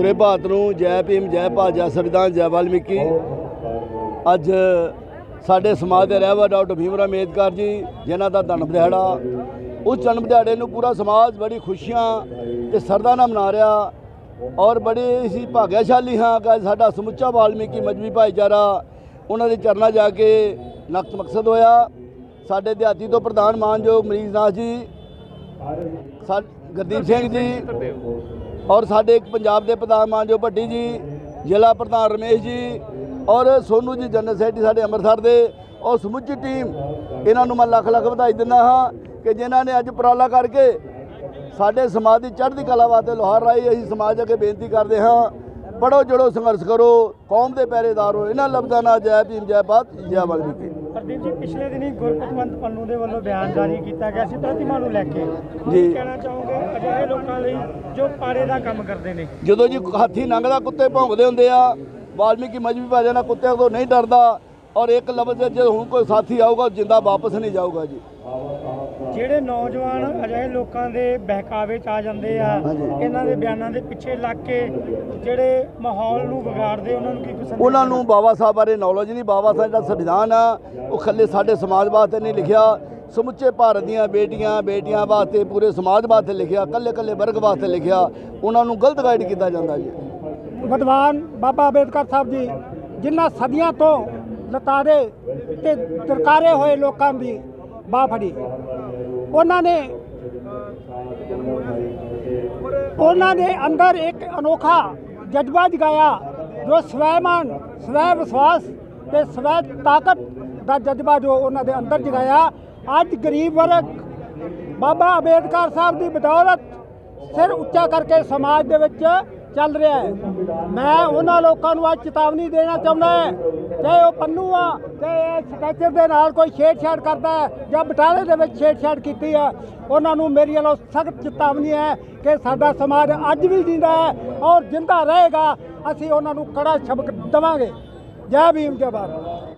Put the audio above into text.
ਪੂਰੇ ਭਾਰਤ ਨੂੰ ਜੈ ਭੀਮ, ਜੈ ਭਾਰਤ ਜੈ ਸੰਵਿਧਾਨ, ਜੈ ਵਾਲਮੀਕੀ। ਅੱਜ ਸਾਡੇ ਸਮਾਜ ਦੇ ਰਹਿਬਰ ਡਾਕਟਰ ਭੀਮਰਾ ਅੰਬੇਦਕਰ ਜੀ, ਜਿਨ੍ਹਾਂ ਦਾ ਜਨਮ ਦਿਹਾੜਾ ਉਸ ਜਨਮ ਦਿਹਾੜੇ ਨੂੰ ਪੂਰਾ ਸਮਾਜ ਬੜੀ ਖੁਸ਼ੀਆਂ ਤੇ ਸਰਦਾ ਨਾਲ ਮਨਾ ਰਿਹਾ ਔਰ ਬੜੇ ਅਸੀਂ ਭਾਗਿਆਸ਼ਾਲੀ ਹਾਂ ਕਿ ਸਾਡਾ ਸਮੁੱਚਾ ਵਾਲਮੀਕੀ, ਮਜਬੀ ਭਾਈਚਾਰਾ ਉਹਨਾਂ ਦੇ ਚਰਨਾਂ ਜਾ ਕੇ ਨਕਤ ਮਕਸਦ ਹੋਇਆ। ਸਾਡੇ ਦਿਹਾਤੀ ਤੋਂ ਪ੍ਰਧਾਨ ਮਾਨਯੋਗ ਮਰੀਜ਼ ਨਾਥ ਜੀ, ਸਾ ਗੁਰਦੀਪ ਸਿੰਘ ਜੀ ਔਰ ਸਾਡੇ ਇੱਕ ਪੰਜਾਬ ਦੇ ਪ੍ਰਧਾਨ ਮਾਨਯੋਗ ਭੱਟੀ ਜੀ, ਜ਼ਿਲ੍ਹਾ ਪ੍ਰਧਾਨ ਰਮੇਸ਼ ਜੀ ਔਰ ਸੋਨੂ ਜੀ, ਜਨਰਲ ਸੈਕਟਰੀ ਸਾਡੇ ਅੰਮ੍ਰਿਤਸਰ ਦੇ ਔਰ ਸਮੁੱਚੀ ਟੀਮ ਇਹਨਾਂ ਨੂੰ ਮੈਂ ਲੱਖ ਲੱਖ ਵਧਾਈ ਦਿੰਦਾ ਹਾਂ ਕਿ ਜਿਨ੍ਹਾਂ ਨੇ ਅੱਜ ਉਪਰਾਲਾ ਕਰਕੇ ਸਾਡੇ ਸਮਾਜ ਦੀ ਚੜ੍ਹਦੀ ਕਲਾ ਵਾਸਤੇ ਲੋਹਾਰ ਰਾਈ ਅਸੀਂ ਸਮਾਜ ਅੱਗੇ ਬੇਨਤੀ ਕਰਦੇ ਹਾਂ ਪੜੋ ਜੜੋ ਸੰਘਰਸ਼ ਕਰੋ, ਕੌਮ ਦੇ ਪਹਿਰੇਦਾਰ ਹੋ। ਇਹਨਾਂ ਲਫ਼ਜ਼ਾਂ ਨਾਲ ਜੈ ਭੀਮ, ਜੈ ਭਾਰਤ, ਜੈ ਵਾਲਮੀਕੀ ਪ੍ਰਦੀਪ ਜੀ ਪਿਛਲੇ ਦਿਨੀ ਗੁਰਪਤਵੰਤ ਪੰਨੂ ਦੇ ਵੱਲੋਂ ਬਿਆਨ ਜਾਰੀ ਕੀਤਾ ਗਿਆ ਸੀ ਪ੍ਰਤਿਮਾ ਨੂੰ ਲੈ ਕੇ ਜੀ। ਕਹਿਣਾ ਚਾਹੋਗੇ ਅਜਿਹੇ ਲੋਕਾਂ ਲਈ ਜੋ ਪਾੜੇ ਦਾ ਕੰਮ ਕਰਦੇ ਨੇ ਜਦੋਂ ਜੀ ਹਾਥੀ ਲੰਘਦਾ ਕੁੱਤੇ ਭੌਂਕਦੇ ਹੁੰਦੇ ਆ ਵਾਲਮੀਕੀ ਮਜਬੀ ਭਾਜਾ ਨਾਲ ਕੁੱਤਿਆਂ ਤੋਂ ਨਹੀਂ ਡਰਦਾ ਔਰ ਇੱਕ ਲਫ਼ਜ਼ ਜੇ ਹੁਣ ਕੋਈ ਸਾਥੀ ਆਊਗਾ ਜਿੰਦਾ ਵਾਪਸ ਨਹੀਂ ਜਾਊਗਾ ਜੀ। ਜਿਹੜੇ ਨੌਜਵਾਨ ਅਜਿਹੇ ਲੋਕਾਂ ਦੇ ਬਹਿਕਾਵੇ ਚ ਆ ਜਾਂਦੇ ਆ। ਇਹਨਾਂ ਦੇ ਬਿਆਨਾਂ ਦੇ ਪਿੱਛੇ ਲੱਗ ਕੇ ਜਿਹੜੇ ਮਾਹੌਲ ਨੂੰ ਵਿਗਾੜਦੇ ਉਹਨਾਂ ਨੂੰ ਕੀ ਪਸੰਦ ਉਹਨਾਂ ਨੂੰ ਬਾਬਾ ਸਾਹਿਬ ਬਾਰੇ ਨੌਲੇਜ ਨਹੀਂ ਬਾਬਾ ਸਾਹਿਬ ਦਾ ਸੰਵਿਧਾਨ ਆ ਉਹ ਖੱਲੇ ਸਾਡੇ ਸਮਾਜ ਵਾਸਤੇ ਨਹੀਂ ਲਿਖਿਆ। ਸਮੁੱਚੇ ਭਾਰਤ ਦੀਆਂ ਬੇਟੀਆਂ ਬੇਟੀਆਂ ਵਾਸਤੇ ਪੂਰੇ ਸਮਾਜ ਵਾਸਤੇ ਲਿਖਿਆ ਕੱਲੇ ਕੱਲੇ ਵਰਗ ਵਾਸਤੇ ਲਿਖਿਆ। ਉਹਨਾਂ ਨੂੰ ਗਲਤ ਗਾਈਡ ਕੀਤਾ ਜਾਂਦਾ ਜੀ। ਵਿਦਵਾਨ ਬਾਬਾ ਅੰਬੇਦਕਰ ਸਾਹਿਬ ਜੀ ਜਿਨ੍ਹਾਂ ਸਦੀਆਂ ਤੋਂ ਲਤਾਰੇ ਤੇ ਦਰਕਾਰੇ ਹੋਏ ਲੋਕਾਂ ਦੀ ਬਾਹ ਫੜੀ। ਉਹਨਾਂ ਨੇ ਉਹਨਾਂ ਨੇ ਅੰਦਰ ਇੱਕ ਅਨੋਖਾ ਜਜ਼ਬਾ ਜਗਾਇਆ, ਜੋ ਸਵੈਮਾਨ ਸਵੈ ਵਿਸ਼ਵਾਸ ਤੇ ਸਵੈ ਤਾਕਤ ਦਾ ਜਜ਼ਬਾ ਜੋ ਉਹਨਾਂ ਦੇ ਅੰਦਰ ਜਗਾਇਆ। ਅੱਜ ਗਰੀਬ ਵਰਗ ਬਾਬਾ ਅੰਬੇਦਕਰ ਸਾਹਿਬ ਦੀ ਬਦੌਲਤ ਸਿਰ ਉੱਚਾ ਕਰਕੇ ਸਮਾਜ ਦੇ ਵਿੱਚ ਚੱਲ ਰਿਹਾ ਹੈ। ਮੈਂ ਉਹਨਾਂ ਲੋਕਾਂ ਨੂੰ ਅੱਜ ਚੇਤਾਵਨੀ ਦੇਣਾ ਚਾਹੁੰਦਾ ਹੈ ਚਾਹੇ ਉਹ ਪੰਨੂ ਆ ਚਾਹੇ ਸਕੈਚਰ ਦੇ ਨਾਲ ਕੋਈ ਛੇੜਛਾੜ ਕਰਦਾ ਹੈ ਜਾਂ ਬਟਾਲੇ ਦੇ ਵਿੱਚ ਛੇੜਛਾੜ ਕੀਤੀ ਹੈ। ਉਹਨਾਂ ਨੂੰ ਮੇਰੀ ਵੱਲੋਂ ਸਖਤ ਚੇਤਾਵਨੀ ਹੈ ਕਿ ਸਾਡਾ ਸਮਾਜ ਅੱਜ ਵੀ ਜਿੰਦਾ ਹੈ ਔਰ ਜਿੰਦਾ ਰਹੇਗਾ। ਅਸੀਂ ਉਹਨਾਂ ਨੂੰ ਕੜਾ ਛਬਕ ਦੇਵਾਂਗੇ। ਜੈ ਭੀਮ, ਜੈ ਭਾਰਤ।